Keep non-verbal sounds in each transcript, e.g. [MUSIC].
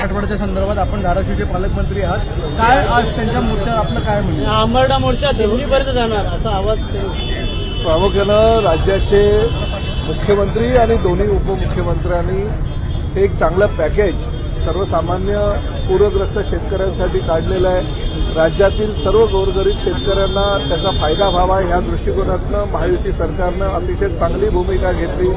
मराठवाड्याच्या संदर्भात आपण धाराशिवचे पालकमंत्री आहात. काय आज त्यांच्या मोर्चावर आपलं काय म्हणणं आंबरडा मोर्चा दिल्लीपर्यंत जाणार असा आवाज प्रामुख्यानं राज्याचे मुख्यमंत्री आणि दोन्ही उपमुख्यमंत्र्यांनी एक चांगलं पॅकेज सर्वसामान्य पूरग्रस्त शेतकऱ्यांसाठी काढलेलं आहे. राज्यातील सर्व गोरगरीब शेतकऱ्यांना त्याचा फायदा व्हावा ह्या दृष्टिकोनातनं महायुती सरकारनं अतिशय चांगली भूमिका घेतली.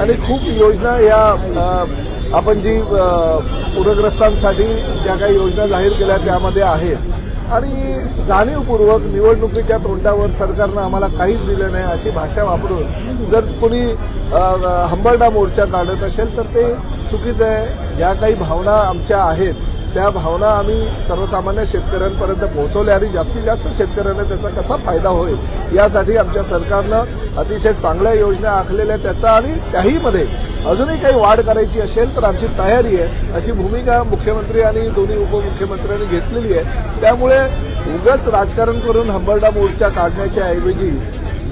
आणि खूप योजना या आपण जी पूरग्रस्तांसाठी ज्या काही योजना जाहीर केल्या त्यामध्ये आहेत. आणि जाणीवपूर्वक निवडणुकीच्या तोंडावर सरकारनं आम्हाला काहीच दिलं नाही अशी भाषा वापरून जर कोणी हंबरडा मोर्चा काढत असेल तर ते चुकीचं आहे. ज्या काही भावना आमच्या आहेत त्या भावना आम्ही सर्वसामान्य शेतकऱ्यांपर्यंत पोहोचवल्या आणि जास्तीत जास्त शेतकऱ्यांना त्याचा कसा फायदा होईल यासाठी आमच्या सरकारनं अतिशय चांगल्या योजना आखलेल्या त्याचा आणि त्याहीमध्ये अजूनही काही वाढ करायची असेल तर आमची तयारी आहे अशी भूमिका मुख्यमंत्री आणि दोन्ही उपमुख्यमंत्र्यांनी घेतलेली आहे. त्यामुळे उगाच राजकारण करून हंबरडा मोर्चा काढण्याच्या ऐवजी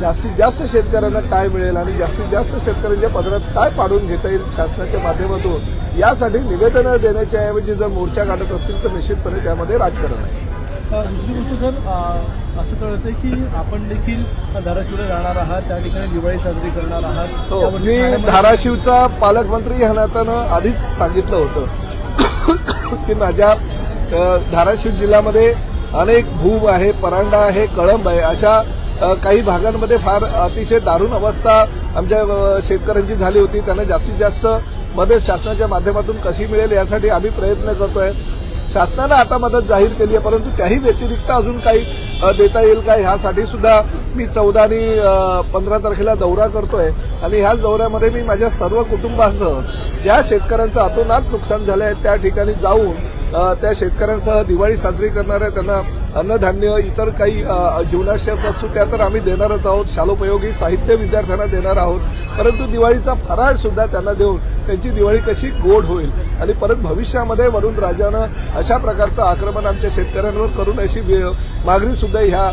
जास्तीत जास्त शेतकऱ्यांना काय मिळेल आणि जास्तीत जास्त शेतकऱ्यांच्या पदरात काय पाडून घेता येईल शासनाच्या माध्यमातून यासाठी निवेदनं देण्याच्या ऐवजी जर मोर्चा काढत असतील तर निश्चितपणे त्यामध्ये राजकारण आहे. दुसरी गोष्ट सर असं कळतंय की आपण देखील धाराशिवला जाणार आहात त्या ठिकाणी दिवाळी साजरी करणार आहात. हो, मी धाराशिवचा पालकमंत्री ह्या नात्यानं आधीच सांगितलं होतं की माझ्या धाराशिव जिल्ह्यामध्ये अनेक भूम आहे परांडा आहे कळंब आहे अशा काही भागांमध्ये फार अतिशय दारुण अवस्था आमच्या शेतकऱ्यांची झाली होती. त्यांना जास्तीत जास्त मदत शासनाच्या माध्यमातून कशी मिळेल यासाठी आम्ही प्रयत्न करतोय. शासनानं आता मदत जाहीर केली आहे परंतु त्याही व्यतिरिक्त अजून काही देता येईल का ह्यासाठी सुद्धा मी चौदा आणि पंधरा तारखेला दौरा करतोय. आणि ह्याच दौऱ्यामध्ये मी माझ्या सर्व कुटुंबासह ज्या शेतकऱ्यांचं अतोनात नुकसान झालं आहे त्या ठिकाणी जाऊन त्या शेतकऱ्यांसह दिवाळी साजरी करणाऱ्या त्यांना अन्नधान्य इतर काही अ, वस्तू त्या तर आम्ही देणारच आहोत. शालोपयोगी साहित्य विद्यार्थ्यांना देणार आहोत. परंतु दिवाळीचा फराळ सुद्धा त्यांना देऊन त्यांची दिवाळी कशी गोड होईल आणि परत भविष्यामध्ये वरुण राजानं अशा प्रकारचं आक्रमण आमच्या शेतकऱ्यांवर करून अशी मागणी सुद्धा ह्या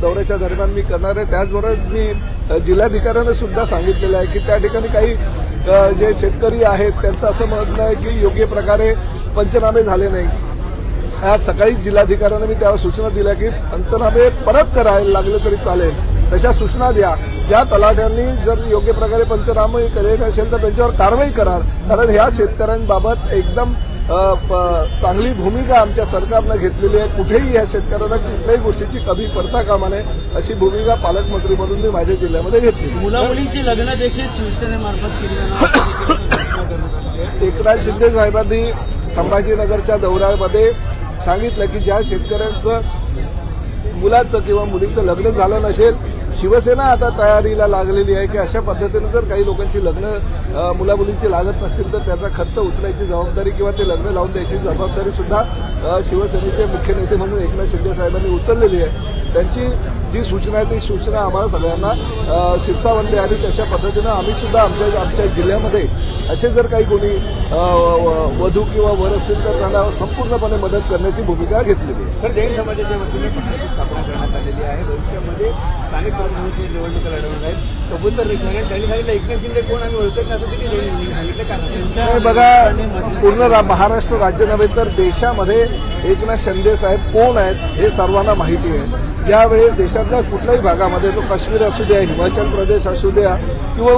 दौऱ्याच्या दरम्यान मी करणार आहे. त्याचबरोबर मी जिल्हाधिकाऱ्यांना सुद्धा सांगितलेलं आहे की त्या ठिकाणी काही जे शेतकरी आहेत त्यांचं असं म्हणणं आहे की योग्य प्रकारे पंचनामे झाले नाही आज सकाळी जिल्हाधिकाऱ्यांना मी त्यावर सूचना दिल्या की पंचनामे परत करायला लागले तरी चालेल. तशा सूचना द्या. ज्या तलाठ्यांनी जर योग्य प्रकारे पंचनामे केले नसेल तर त्यांच्यावर कारवाई करा कारण ह्या शेतकऱ्यांबाबत एकदम चांगली भूमिका आमच्या सरकारनं घेतलेली आहे. कुठेही या शेतकऱ्यांना कुठल्याही गोष्टीची कमी पडता कामा नये अशी भूमिका पालकमंत्री म्हणून मी माझ्या जिल्ह्यामध्ये घेतली मुला मुलींची लग्न देखील शिवसेनेमार्फत एकनाथ शिंदे साहेबांनी संभाजीनगरच्या दौऱ्यामध्ये सांगितलं की ज्या शेतकऱ्यांचं मुलाचं किंवा मुलीचं लग्न झालं नसेल शिवसेना आता तयारीला लागलेली आहे की अशा पद्धतीनं जर काही लोकांची लग्न मुलामुलींची लागत नसतील तर त्याचा खर्च उचलायची जबाबदारी किंवा ते लग्न लावून द्यायची जबाबदारी सुद्धा शिवसेनेचे मुख्य नेते म्हणून एकनाथ शिंदे साहेबांनी उचललेली आहे. त्यांची जी सूचना आहे ती सूचना आम्हाला सगळ्यांना शिरसावंते आणि तशा पद्धतीनं आम्ही सुद्धा आमच्या आमच्या जिल्ह्यामध्ये असे जर काही कोणी वधू किंवा वर असतील तर त्यांना संपूर्णपणे मदत करण्याची भूमिका घेतलेली आहे. तर जैन समाजाच्या वतीने स्थापना करण्यात आलेली आहे. भविष्यामध्ये स्थानिक स्वराज्याची निवडणुका लढवणार आहेत. कबूतर रेखा त्यांनी सांगितलं एकनाथ शिंदे कोण आम्ही ओळखत नाही असं देखील जैन सांगितलं का? नाही बघा पूर्ण महाराष्ट्र राज्य नव्हे तर देशामध्ये एकनाथ शिंदे साहेब कोण आहेत हे सर्वांना माहिती आहे. ज्यावेळेस देशातल्या कुठल्याही भागामध्ये तो काश्मीर असू द्या हिमाचल प्रदेश असू द्या किंवा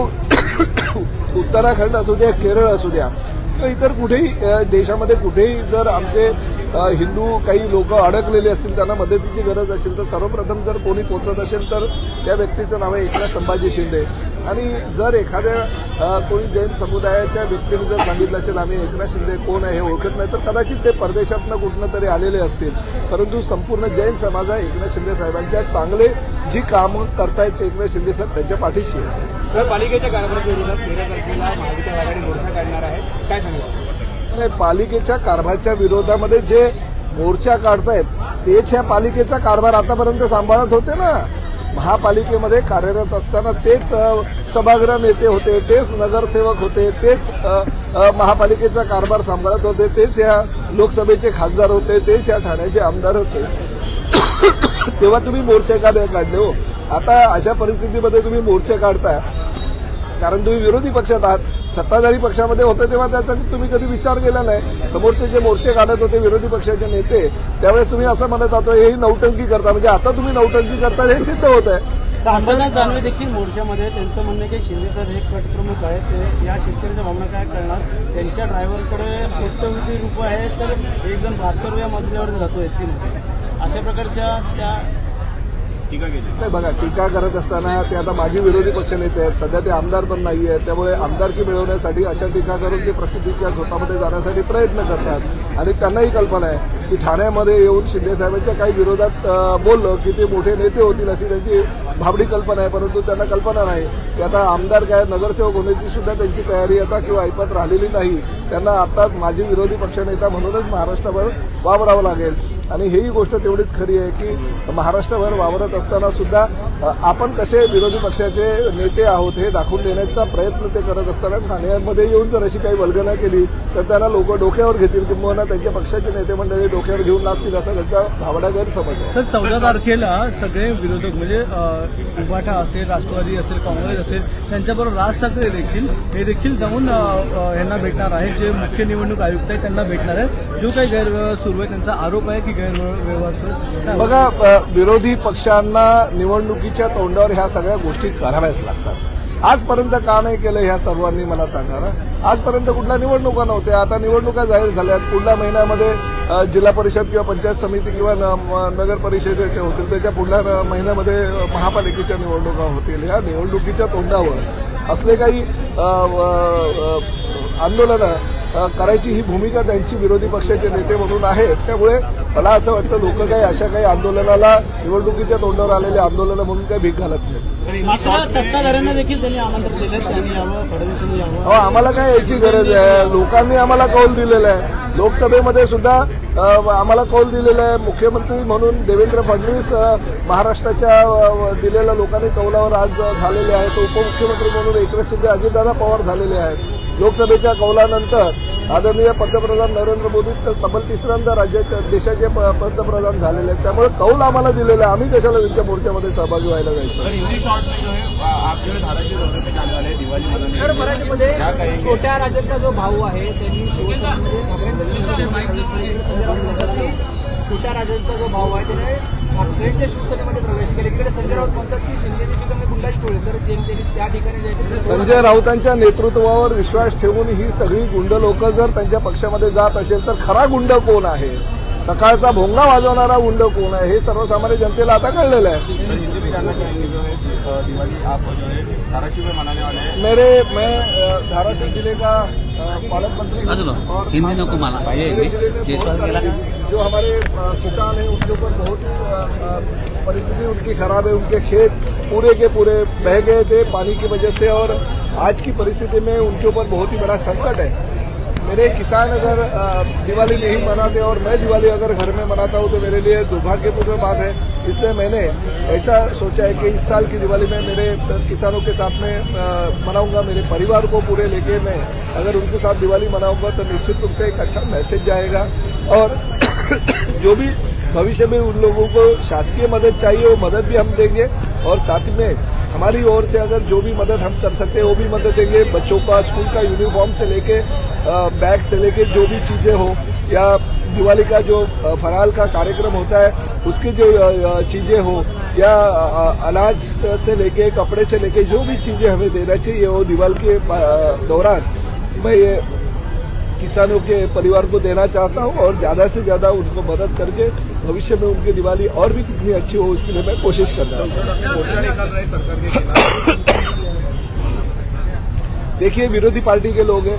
उत्तराखंड असू द्या केरळ असू द्या किंवा इतर कुठेही देशामध्ये कुठेही जर आमचे हिंदू काही लोक अडकलेले असतील त्यांना मदतीची गरज असेल तर सर्वप्रथम जर कोणी पोचत असेल तर त्या व्यक्तीचं नाव आहे एकनाथ संभाजी शिंदे. आणि जर एखाद्या कोणी जैन समुदायाच्या व्यक्तीने जर सांगितलं असेल आम्ही एकनाथ शिंदे कोण आहे हे ओळखत नाही तर कदाचित ते परदेशातनं कुठनं तरी आलेले असतील. परंतु संपूर्ण जैन समाज हा एकनाथ शिंदे साहेबांच्या चांगले जी कामं करतायत एकनाथ शिंदे साहेब त्यांच्या पाठीशी आहे सर पालिकेच्या कारभाराच्या तेरा तारखेला महाविकास आघाडी मोर्चा काढणार आहे. काय सांगितलं नाही पालिकेच्या कारभारच्या विरोधामध्ये जे मोर्चा काढतायत तेच ह्या पालिकेचा कारभार आतापर्यंत सांभाळत होते ना. महापालिकेमध्ये कार्यरत असताना तेच सभागृह नेते होते तेच नगरसेवक होते तेच महापालिकेचा कारभार सांभाळत होते तेच या लोकसभेचे खासदार होते तेच या ठाण्याचे आमदार होते. [COUGHS] तेव्हा तुम्ही मोर्चे काढले हो? आता अशा परिस्थितीमध्ये तुम्ही मोर्चे काढताय कारण तुम्ही विरोधी पक्षात आहात. सत्ताधारी पक्षामध्ये होते तेव्हा त्याचा तुम्ही कधी विचार केला नाही. समोरचे जे मोर्चे काढत होते विरोधी पक्षाचे नेते त्यावेळेस तुम्ही असं म्हणत आहात हे नौटंकी करता. म्हणजे आता तुम्ही नौटंकी करता हे सिद्ध होत आहे. अंबरनाथ दानवे देखील मोर्चामध्ये त्यांचं म्हणणं की शिंदे सर हे गट प्रमुख आहेत. ते या शेतकऱ्याच्या भावना काय करणार? त्यांच्या ड्रायव्हरकडे कोट्यवधी रुपये आहेत तर एक जण बहात्तर या मजल्यावर राहतो एसमध्ये अशा प्रकारच्या त्या टीका केली. नाही बघा टीका करत असताना ते आता माजी विरोधी पक्षनेते आहेत सध्या ते आमदार पण नाही आहेत त्यामुळे आमदारकी मिळवण्यासाठी अशा टीका करून ते प्रसिद्धीच्या झोतामध्ये जाण्यासाठी प्रयत्न करतात. आणि त्यांनाही कल्पना आहे की ठाण्यामध्ये येऊन शिंदेसाहेबांच्या काही विरोधात बोललं की ते मोठे नेते होतील अशी त्यांची भाबडी कल्पना आहे परंतु त्यांना कल्पना नाही. की आता आमदार काय नगरसेवक होण्याची सुद्धा त्यांची तयारी आता किंवा ऐपत राहिलेली नाही. त्यांना आता माजी विरोधी पक्षनेता म्हणूनच महाराष्ट्राभर वावरावं लागेल. आणि हेही गोष्ट तेवढीच खरी आहे की महाराष्ट्रभर वावरत असताना सुद्धा आपण कसे विरोधी पक्षाचे नेते आहोत हे दाखवून देण्याचा प्रयत्न ते करत असताना ठाण्यामध्ये येऊन जर अशी काही वल्गना केली तर त्यांना लोक डोक्यावर घेतील किंवा त्यांच्या पक्षाचे नेते मंडळी डोक्यावर घेऊन नाचतील असा त्यांचा भावना गैरसमज आहे. सर चौदा तारखेला सगळे विरोधक म्हणजे उभाठा उभाटा असेल राष्ट्रवादी असेल काँग्रेस असेल त्यांच्याबरोबर राज ठाकरे देखील हे देखील जाऊन यांना भेटणार आहेत. जे मुख्य निवडणूक आयुक्त आहेत त्यांना भेटणार आहेत. जो काही गैरव्यवहार सुरू आहे त्यांचा आरोप आहे की गैरव्यवहार बघा विरोधी पक्षांना निवडणुकीच्या तोंडावर ह्या सगळ्या गोष्टी कराव्याच लागतात. आजपर्यंत का नाही केलं ह्या सर्वांनी मला सांगा ना आजपर्यंत कुठल्या निवडणुका नव्हत्या आता निवडणुका जाहीर झाल्यात. पुढल्या महिन्यामध्ये जिल्हा परिषद किंवा पंचायत समिती किंवा नगर परिषदेच्या होतील त्याच्या पुढल्या महिन्यामध्ये महापालिकेच्या निवडणुका होतील. या निवडणुकीच्या तोंडावर असले काही आंदोलनं करायची ही भूमिका त्यांची विरोधी पक्षाचे नेते म्हणून आहे. त्यामुळे मला असं वाटतं लोक काही अशा काही आंदोलनाला निवडणुकीच्या तोंडावर आलेले आंदोलनं म्हणून काही भीक घालत नाही अहो आम्हाला काय याची गरज आहे? लोकांनी आम्हाला कौल दिलेला आहे. लोकसभेमध्ये सुद्धा आम्हाला कौल दिलेला आहे. मुख्यमंत्री म्हणून देवेंद्र फडणवीस महाराष्ट्राच्या दिलेल्या लोकांनी कौलावर आज झालेले आहेत. उपमुख्यमंत्री म्हणून एकनाथ शिंदे अजितदादा पवार झालेले आहेत. लोकसभेच्या कौलानंतर आदरणीय पंतप्रधान नरेंद्र मोदी तर तब्बल तिसऱ्यांदा राज्याच्या देशाचे प- पंतप्रधान झालेले आहेत. त्यामुळे कौल आम्हाला दिलेला आहे. आम्ही कशाला त्यांच्या मोर्चामध्ये सहभागी व्हायला जायचं? छोट्या राज्यातला जो भाऊ आहे त्यांनी छोट्या राजांचा जो भाव आहे त्याने अखेरच्या शिवसेनेमध्ये प्रवेश केला. इकडे संजय राऊत म्हणतात की शिंदेची शिकवणी गुंडाची टोळी. तर जेमतेने त्या ठिकाणी संजय राऊतांच्या नेतृत्वावर विश्वास ठेवून ही सगळी गुंड लोक जर त्यांच्या पक्षामध्ये जात असेल तर खरा गुंड कोण आहे? सकाळचा भोंगा वाजवणारा गुंड कोण आहे हे सर्वसामान्य जनतेला आता कळलेलं आहे सर हिंदी भी जानना चाहेंगे जो है अ, दिवाली आप जो है धाराशिव में मनाने वाले हैं मेरे मैं अ, धाराशिव जिले का अ, पालक मंत्री हूं और हिंदी खास नको मला. करके मेरे जिले में केसर बहुत सारे केला. जो हमारे अ, किसान हैं उनके ऊपर बहुत ही अ, अ, परिस्थिति उनकी खराब है उनके खेत पूरे के पूरे बह गए थे पानी की वजह से और आज की परिस्थिति में उनके ऊपर बहुत ही बड़ा संकट है मेरे किसान अगर दिवाली नहीं मनाते और मैं दिवाली अगर घर में मनाता हूँ तो मेरे लिए दुर्भाग्यपूर्ण बात है। इसलिए मैंने ऐसा सोचा है कि इस साल की दिवाली में मेरे किसानों के साथ में मनाऊँगा, मेरे परिवार को पूरे लेके मैं अगर उनके साथ दिवाली मनाऊँगा तो निश्चित रूप से एक अच्छा मैसेज जाएगा। और [COUGHS] जो भी भविष्य में उन लोगों को शासकीय मदद चाहिए, वो मदद भी हम देंगे। और साथ में हमारी ओर से अगर जो भी मदद हम कर सकते हैं, वो भी मदद देंगे। बच्चों का, स्कूल का यूनिफॉर्म से लेके बैग से लेके जो भी चीज़ें हो, या दिवाली का जो फराल का कार्यक्रम होता है, उसकी जो चीज़ें हो, या अनाज से लेके, कपड़े से लेके जो भी चीज़ें हमें देना चाहिए, वो दिवाली के दौरान मैं ये किसानों के परिवार को देना चाहता हूँ और ज़्यादा से ज़्यादा उनको मदद करके भविष्य में उनकी दिवाली और भी कितनी अच्छी हो, उसके लिए मैं कोशिश कर रहा हूँ। देखिए, विरोधी पार्टी के लोग हैं।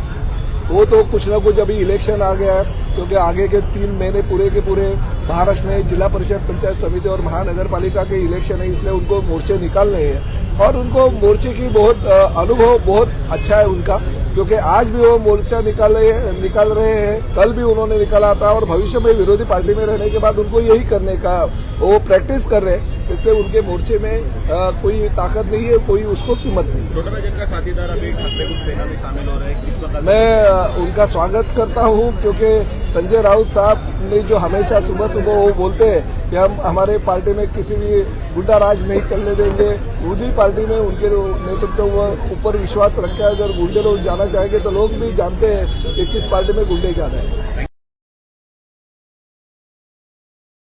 वो तो कुछ ना कुछ अभी इलेक्शन आ गया है, क्योंकि आगे के तीन महीने पूरे के पूरे महाराष्ट्र में जिला परिषद, पंचायत समिति और महानगर पालिका के इलेक्शन है, इसलिए उनको मोर्चे निकालने हैं। और उनको मोर्चे की बहुत अनुभव बहुत अच्छा है उनका। क्योंकि आज भी वो मोर्चा निकाल रहे निकाल रहे हैं। कल भी उन्होंने निकाला था और भविष्य में विरोधी पार्टी में रहने के बाद उनको यही करने का वो प्रैक्टिस कर रहे हैं। इसलिए उनके मोर्चे में अ, कोई ताकत नहीं है कोई उसको कीमत नहीं है। छोटा राजन का साथीदार अभी सेना में शामिल हो रहे हैं मैं उनका स्वागत करता हूँ क्योंकि संजय राउत साहब ने जो हमेशा सुबह सुबह वो बोलते हैं कि हम हमारे पार्टी में किसी भी गुंडा राज नहीं चलने देंगे। उन्हीं पार्टी में उनके नेतृत्व व ऊपर विश्वास रखा। है अगर गुंडे लोग जाना चाहेंगे तो लोग भी जानते हैं कि किस पार्टी में गुंडे जाना है।